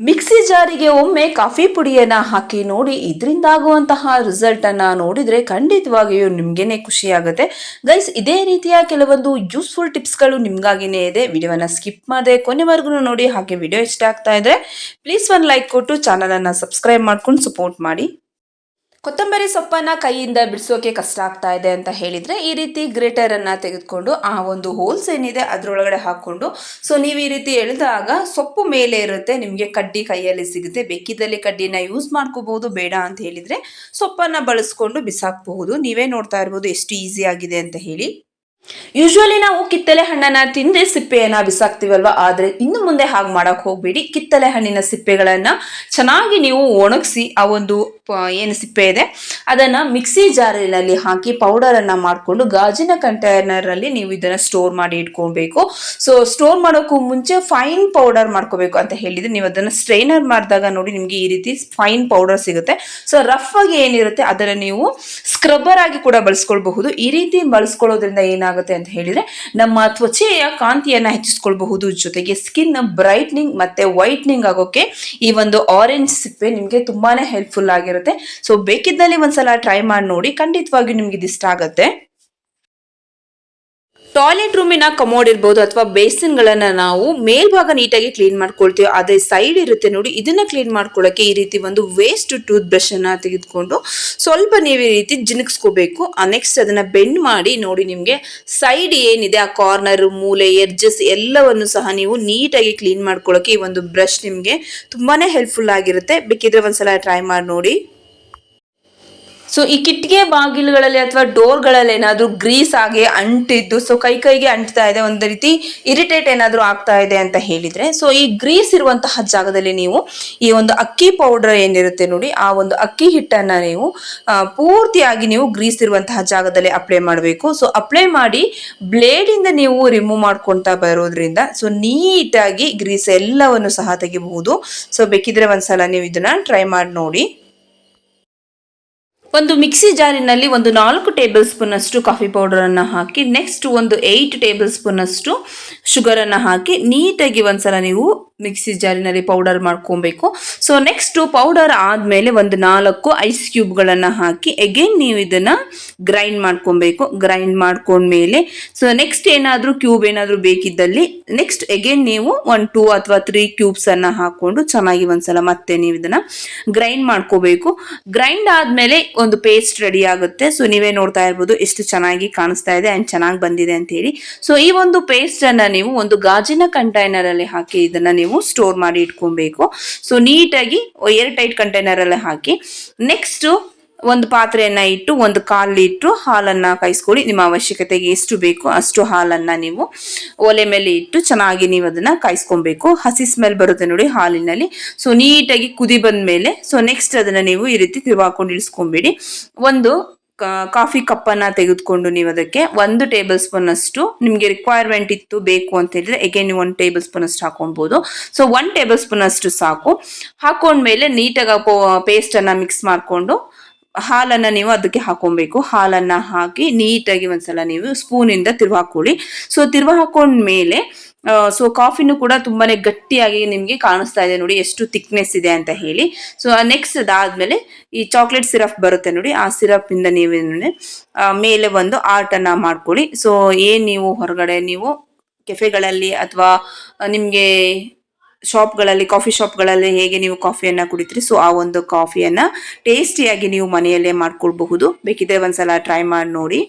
Mixie ಜಾರಿಗೆ ಒಮ್ಮೆ coffee ಪುಡಿಯನ್ನ ಹಾಕಿ ನೋಡಿ ಇದರಿಂದ ಆಗುವಂತಹ ರಿಸಲ್ಟ್ ಅನ್ನ ನೋಡಿದ್ರೆ ಖಂಡಿತವಾಗಿಯೂ ನಿಮ್ಗೇನೆ ಖುಷಿಯಾಗುತ್ತೆ. ಗೈಸ್ ಇದೇ ರೀತಿಯ ಕೆಲವೊಂದು ಯೂಸ್ಫುಲ್ ಟಿಪ್ಸ್ಗಳು ನಿಮ್ಗಾಗಿನೇ ಇದೆ. ವಿಡಿಯೋನ ಸ್ಕಿಪ್ ಮಾಡದೆ ಕೊನೆವರೆಗೂ ನೋಡಿ ಹಾಗೆ ವಿಡಿಯೋ ಇಷ್ಟ ಆಗ್ತಾ ಇದ್ರೆ ಪ್ಲೀಸ್ ಒಂದು ಲೈಕ್ ಕೊಟ್ಟು ಚಾನಲನ್ನು ಸಬ್ಸ್ಕ್ರೈಬ್ ಮಾಡ್ಕೊಂಡು ಸಪೋರ್ಟ್ ಮಾಡಿ. ಕೊತ್ತಂಬರಿ ಸೊಪ್ಪನ್ನ ಕೈಯಿಂದ ಬಿಡಿಸೋಕೆ ಕಷ್ಟ ಆಗ್ತಾ ಇದೆ ಅಂತ ಹೇಳಿದ್ರೆ ಈ ರೀತಿ ಗ್ರೇಟರ್ ಅನ್ನ ತೆಗೆದುಕೊಂಡು ಆ ಒಂದು ಹೋಲ್ಸ್ ಏನಿದೆ ಅದರೊಳಗಡೆ ಹಾಕೊಂಡು ಸೊ ನೀವು ಈ ರೀತಿ ಎಳೆದಾಗ ಸೊಪ್ಪು ಮೇಲೆ ಇರುತ್ತೆ, ನಿಮಗೆ ಕಡ್ಡಿ ಕೈಯಲ್ಲಿ ಸಿಗುತ್ತೆ. ಬೆಕ್ಕಿದಲ್ಲಿ ಕಡ್ಡಿನ ಯೂಸ್ ಮಾಡ್ಕೋಬಹುದು, ಬೇಡ ಅಂತ ಹೇಳಿದ್ರೆ ಸೊಪ್ಪನ್ನ ಬಳಸ್ಕೊಂಡು ಬಿಸಾಕಬಹುದು. ನೀವೇ ನೋಡ್ತಾ ಇರ್ಬೋದು ಎಷ್ಟು ಈಸಿ ಆಗಿದೆ ಅಂತ ಹೇಳಿ. ಯೂಶ್ವಲಿ ನಾವು ಕಿತ್ತಲೆ ಹಣ್ಣನ್ನ ತಿಂದ್ರೆ ಸಿಪ್ಪೆಯನ್ನ ಬಿಸಾಕ್ತಿವಲ್ವಾ? ಆದ್ರೆ ಇನ್ನು ಮುಂದೆ ಹಾಗೆ ಮಾಡಕ್ ಹೋಗ್ಬೇಡಿ. ಕಿತ್ತಲೆ ಹಣ್ಣಿನ ಸಿಪ್ಪೆಗಳನ್ನ ಚೆನ್ನಾಗಿ ನೀವು ಒಣಗಿಸಿ ಆ ಒಂದು ಏನು ಸಿಪ್ಪೆ ಇದೆ, ಅದನ್ನ ಮಿಕ್ಸಿ ಜಾರಿನಲ್ಲಿ ಹಾಕಿ ಪೌಡರ್ ಅನ್ನ ಮಾಡಿಕೊಂಡು ಗಾಜಿನ ಕಂಟೈನರ್ ಅಲ್ಲಿ ನೀವು ಇದನ್ನ ಸ್ಟೋರ್ ಮಾಡಿ ಇಟ್ಕೊಬೇಕು. ಸೊ ಸ್ಟೋರ್ ಮಾಡೋಕ್ಕೂ ಮುಂಚೆ ಫೈನ್ ಪೌಡರ್ ಮಾಡ್ಕೋಬೇಕು ಅಂತ ಹೇಳಿದ್ರೆ ನೀವು ಅದನ್ನ ಸ್ಟ್ರೈನರ್ ಮಾಡಿದಾಗ ನೋಡಿ ನಿಮ್ಗೆ ಈ ರೀತಿ ಫೈನ್ ಪೌಡರ್ ಸಿಗುತ್ತೆ. ಸೊ ರಫ್ ಆಗಿ ಏನಿರುತ್ತೆ ಅದನ್ನ ನೀವು ಸ್ಕ್ರಬ್ಬರ್ ಆಗಿ ಕೂಡ ಬಳಸ್ಕೊಳ್ಬಹುದು. ಈ ರೀತಿ ಬಳಸ್ಕೊಳ್ಳೋದ್ರಿಂದ ಏನಾಗುತ್ತೆ ಅಂತ ಹೇಳಿದ್ರೆ ನಮ್ಮ ತ್ವಚೆಯ ಕಾಂತಿಯನ್ನ ಹೆಚ್ಚಿಸ್ಕೊಳ್ಬಹುದು. ಜೊತೆಗೆ ಸ್ಕಿನ್ ಬ್ರೈಟ್ನಿಂಗ್ ಮತ್ತೆ ವೈಟ್ನಿಂಗ್ ಆಗೋಕೆ ಈ ಒಂದು ಆರೆಂಜ್ ಸಿಪ್ಪೆ ನಿಮಗೆ ತುಂಬಾನೇ ಹೆಲ್ಪ್ಫುಲ್ ಆಗಿರುತ್ತೆ. ಸೊ ಬೇಕಿದ್ದಲ್ಲಿ ಒಂದ್ಸಲ ಟ್ರೈ ಮಾಡಿ ನೋಡಿ. ಖಂಡಿತವಾಗಿಯೂ ನಿಮ್ಗೆ ಇದು ಇಷ್ಟ ಆಗುತ್ತೆ. ಟಾಯ್ಲೆಟ್ ರೂಮಿನ ಕಮೋಡ್ ಇರ್ಬೋದು ಅಥವಾ ಬೇಸಿನ್ಗಳನ್ನ ನಾವು ಮೇಲ್ಭಾಗ ನೀಟಾಗಿ ಕ್ಲೀನ್ ಮಾಡ್ಕೊಳ್ತೀವಿ, ಅದೇ ಸೈಡ್ ಇರುತ್ತೆ ನೋಡಿ, ಇದನ್ನ ಕ್ಲೀನ್ ಮಾಡ್ಕೊಳ್ಳೋಕೆ ಈ ರೀತಿ ಒಂದು ವೇಸ್ಟ್ ಟೂತ್ ಬ್ರಷ್ ಅನ್ನ ತೆಗೆದುಕೊಂಡು ಸ್ವಲ್ಪ ನೀವು ಈ ರೀತಿ ಜಿನುಗಿಸ್ಕೋಬೇಕು. ನೆಕ್ಸ್ಟ್ ಅದನ್ನ ಬೆಂಡ್ ಮಾಡಿ ನೋಡಿ ನಿಮಗೆ ಸೈಡ್ ಏನಿದೆ, ಆ ಕಾರ್ನರ್ ಮೂಲೆ ಎರ್ಜಸ್ ಎಲ್ಲವನ್ನು ಸಹ ನೀವು ನೀಟಾಗಿ ಕ್ಲೀನ್ ಮಾಡ್ಕೊಳ್ಳೋಕೆ ಈ ಒಂದು ಬ್ರಷ್ ನಿಮಗೆ ತುಂಬಾನೇ ಹೆಲ್ಪ್ಫುಲ್ ಆಗಿರುತ್ತೆ. ಬೇಕಿದ್ರೆ ಒಂದ್ಸಲ ಟ್ರೈ ಮಾಡಿ ನೋಡಿ. ಸೊ ಈ ಕಿಟ್ಗೆ ಬಾಗಿಲುಗಳಲ್ಲಿ ಅಥವಾ ಡೋರ್ಗಳಲ್ಲಿ ಏನಾದರೂ ಗ್ರೀಸ್ ಆಗಿ ಅಂಟಿದ್ದು ಸೊ ಕೈ ಕೈಗೆ ಅಂಟ್ತಾ ಇದೆ ಒಂದು ರೀತಿ ಇರಿಟೇಟ್ ಏನಾದರೂ ಆಗ್ತಾ ಇದೆ ಅಂತ ಹೇಳಿದ್ರೆ ಸೊ ಈ ಗ್ರೀಸ್ ಇರುವಂತಹ ಜಾಗದಲ್ಲಿ ನೀವು ಈ ಒಂದು ಅಕ್ಕಿ ಪೌಡರ್ ಏನಿರುತ್ತೆ ನೋಡಿ, ಆ ಒಂದು ಅಕ್ಕಿ ಹಿಟ್ಟನ್ನ ನೀವು ಪೂರ್ತಿಯಾಗಿ ನೀವು ಗ್ರೀಸ್ ಇರುವಂತಹ ಜಾಗದಲ್ಲಿ ಅಪ್ಲೈ ಮಾಡಬೇಕು. ಸೊ ಅಪ್ಲೈ ಮಾಡಿ ಬ್ಲೇಡ್ ಇಂದ ನೀವು ರಿಮೂವ್ ಮಾಡ್ಕೊಳ್ತಾ ಬರೋದ್ರಿಂದ ಸೊ ನೀಟಾಗಿ ಗ್ರೀಸ್ ಎಲ್ಲವನ್ನು ಸಹ ತೆಗಿಬಹುದು. ಸೊ ಬೇಕಿದ್ರೆ ಒಂದ್ಸಲ ನೀವು ಇದನ್ನ ಟ್ರೈ ಮಾಡಿ ನೋಡಿ. ಒಂದು ಮಿಕ್ಸಿ ಜಾರಿನಲ್ಲಿ ಒಂದು ನಾಲ್ಕು ಟೇಬಲ್ ಸ್ಪೂನ್ ಅಷ್ಟು ಕಾಫಿ ಪೌಡರ್ ಅನ್ನ ಹಾಕಿ, ನೆಕ್ಸ್ಟ್ ಒಂದು ಏಯ್ಟ್ ಟೇಬಲ್ ಸ್ಪೂನ್ ಅಷ್ಟು ಶುಗರ್ ಅನ್ನ ಹಾಕಿ, ನೀಟಾಗಿ ಒಂದ್ಸಲ ನೀವು ಮಿಕ್ಸಿ ಜಾರಿನಲ್ಲಿ ಪೌಡರ್ ಮಾಡ್ಕೊಬೇಕು. ಸೊ ನೆಕ್ಸ್ಟ್ ಪೌಡರ್ ಆದ್ಮೇಲೆ ಒಂದು ನಾಲ್ಕು ಐಸ್ ಕ್ಯೂಬ್ಗಳನ್ನ ಹಾಕಿ ಎಗೇನ್ ನೀವು ಇದನ್ನ ಗ್ರೈಂಡ್ ಮಾಡ್ಕೊಬೇಕು. ಗ್ರೈಂಡ್ ಮಾಡ್ಕೊಂಡ್ಮೇಲೆ ಸೊ ನೆಕ್ಸ್ಟ್ ಏನಾದರೂ ಕ್ಯೂಬ್ ಏನಾದರೂ ಬೇಕಿದ್ದಲ್ಲಿ ನೆಕ್ಸ್ಟ್ ಎಗೇನ್ ನೀವು ಒನ್ ಟೂ ಅಥವಾ ತ್ರೀ ಕ್ಯೂಬ್ಸ್ ಅನ್ನ ಹಾಕೊಂಡು ಚೆನ್ನಾಗಿ ಒಂದ್ಸಲ ಮತ್ತೆ ನೀವು ಇದನ್ನ ಗ್ರೈಂಡ್ ಮಾಡ್ಕೋಬೇಕು. ಗ್ರೈಂಡ್ ಆದ್ಮೇಲೆ ಒಂದು ಪೇಸ್ಟ್ ರೆಡಿ ಆಗುತ್ತೆ. ಸೊ ನೀವೇ ನೋಡ್ತಾ ಇರ್ಬೋದು, ಎಷ್ಟು ಚೆನ್ನಾಗಿ ಕಾಣಿಸ್ತಾ ಇದೆ ಅಂಡ್ ಚೆನ್ನಾಗಿ ಬಂದಿದೆ ಅಂತ ಹೇಳಿ ಸೊ ಈ ಒಂದು ಪೇಸ್ಟ್ ಅನ್ನ ನೀವು ಒಂದು ಗಾಜಿನ ಕಂಟೈನರ್ ಅಲ್ಲಿ ಹಾಕಿ ಇದನ್ನ ನೀವು ಸ್ಟೋರ್ ಮಾಡಿ ಇಟ್ಕೊಬೇಕು. ಸೊ ನೀಟಾಗಿ ಏರ್ ಟೈಟ್ ಕಂಟೈನರ್ ಅಲ್ಲಿ ಹಾಕಿ. ನೆಕ್ಸ್ಟ್ ಒಂದು ಪಾತ್ರೆಯನ್ನ ಇಟ್ಟು, ಒಂದು ಕಾಲು ಇಟ್ಟು ಹಾಲನ್ನ ಕಾಯಿಸ್ಕೊಳ್ಳಿ. ನಿಮ್ಮ ಅವಶ್ಯಕತೆಗೆ ಎಷ್ಟು ಬೇಕು ಅಷ್ಟು ಹಾಲನ್ನ ನೀವು ಒಲೆ ಮೇಲೆ ಇಟ್ಟು ಚೆನ್ನಾಗಿ ನೀವು ಅದನ್ನ ಕಾಯಿಸ್ಕೊಬೇಕು. ಹಸಿ ಸ್ಮೆಲ್ ಬರುತ್ತೆ ನೋಡಿ ಹಾಲಿನಲ್ಲಿ. ಸೊ ನೀಟಾಗಿ ಕುದಿ ಬಂದ ಮೇಲೆ ಸೊ ನೆಕ್ಸ್ಟ್ ಅದನ್ನ ನೀವು ಈ ರೀತಿ ತಿರುವಾಕೊಂಡು ಇಳಿಸ್ಕೊಂಬಿಡಿ. ಒಂದು ಕಾಫಿ ಕಪ್ಪನ್ನ ತೆಗೆದುಕೊಂಡು ನೀವು ಅದಕ್ಕೆ ಒಂದು ಟೇಬಲ್ ಸ್ಪೂನ್ ಅಷ್ಟು ನಿಮಗೆ ರಿಕ್ವೈರ್ಮೆಂಟ್ ಇತ್ತು ಬೇಕು ಅಂತ ಹೇಳಿದ್ರೆ ಎಗೇನ್ ನೀವು ಒಂದು ಟೇಬಲ್ ಸ್ಪೂನ್ ಅಷ್ಟು ಹಾಕೊಬಹುದು ಸೊ ಒನ್ ಟೇಬಲ್ ಸ್ಪೂನ್ ಅಷ್ಟು ಸಾಕು. ಹಾಕೊಂಡ್ಮೇಲೆ ನೀಟಾಗಿ ಪೇಸ್ಟ್ ಅನ್ನ ಮಿಕ್ಸ್ ಮಾಡಿಕೊಂಡು ಹಾಲನ್ನ ನೀವು ಅದಕ್ಕೆ ಹಾಕೊಬೇಕು. ಹಾಲನ್ನ ಹಾಕಿ ನೀಟಾಗಿ ಒಂದ್ಸಲ ನೀವು ಸ್ಪೂನ್ ಇಂದ ತಿರ್ವ ಹಾಕೊಳ್ಳಿ. ಸೊ ತಿರ್ವ ಹಾಕೊಂಡ್ಮೇಲೆ ಸೊ ಕಾಫಿನೂ ಕೂಡ ತುಂಬಾನೇ ಗಟ್ಟಿಯಾಗಿ ನಿಮಗೆ ಕಾಣಿಸ್ತಾ ಇದೆ ನೋಡಿ ಎಷ್ಟು ಥಿಕ್ನೆಸ್ ಇದೆ ಅಂತ ಹೇಳಿ. ಸೊ ನೆಕ್ಸ್ಟ್ ಅದಾದ್ಮೇಲೆ ಈ ಚಾಕ್ಲೇಟ್ ಸಿರಪ್ ಬರುತ್ತೆ ನೋಡಿ, ಆ ಸಿರಪ್ ಇಂದ ನೀವು ಮೇಲೆ ಒಂದು ಆರ್ಟ್ ಅನ್ನ ಮಾಡ್ಕೊಳ್ಳಿ. ಸೊ ಏನ್ ನೀವು ಹೊರಗಡೆ ನೀವು ಕೆಫೆಗಳಲ್ಲಿ ಅಥವಾ ನಿಮ್ಗೆ ಶಾಪ್ಗಳಲ್ಲಿ ಕಾಫಿ ಶಾಪ್ಗಳಲ್ಲಿ ಹೇಗೆ ನೀವು ಕಾಫಿಯನ್ನ ಕುಡಿತೀರಿ. ಸೊ ಆ ಒಂದು ಕಾಫಿಯನ್ನ ಟೇಸ್ಟಿಯಾಗಿ ನೀವು ಮನೆಯಲ್ಲೇ ಮಾಡ್ಕೊಳ್ಬಹುದು. ಬೇಕಿದ್ರೆ ಒಂದ್ಸಲ ಟ್ರೈ ಮಾಡಿ ನೋಡಿ.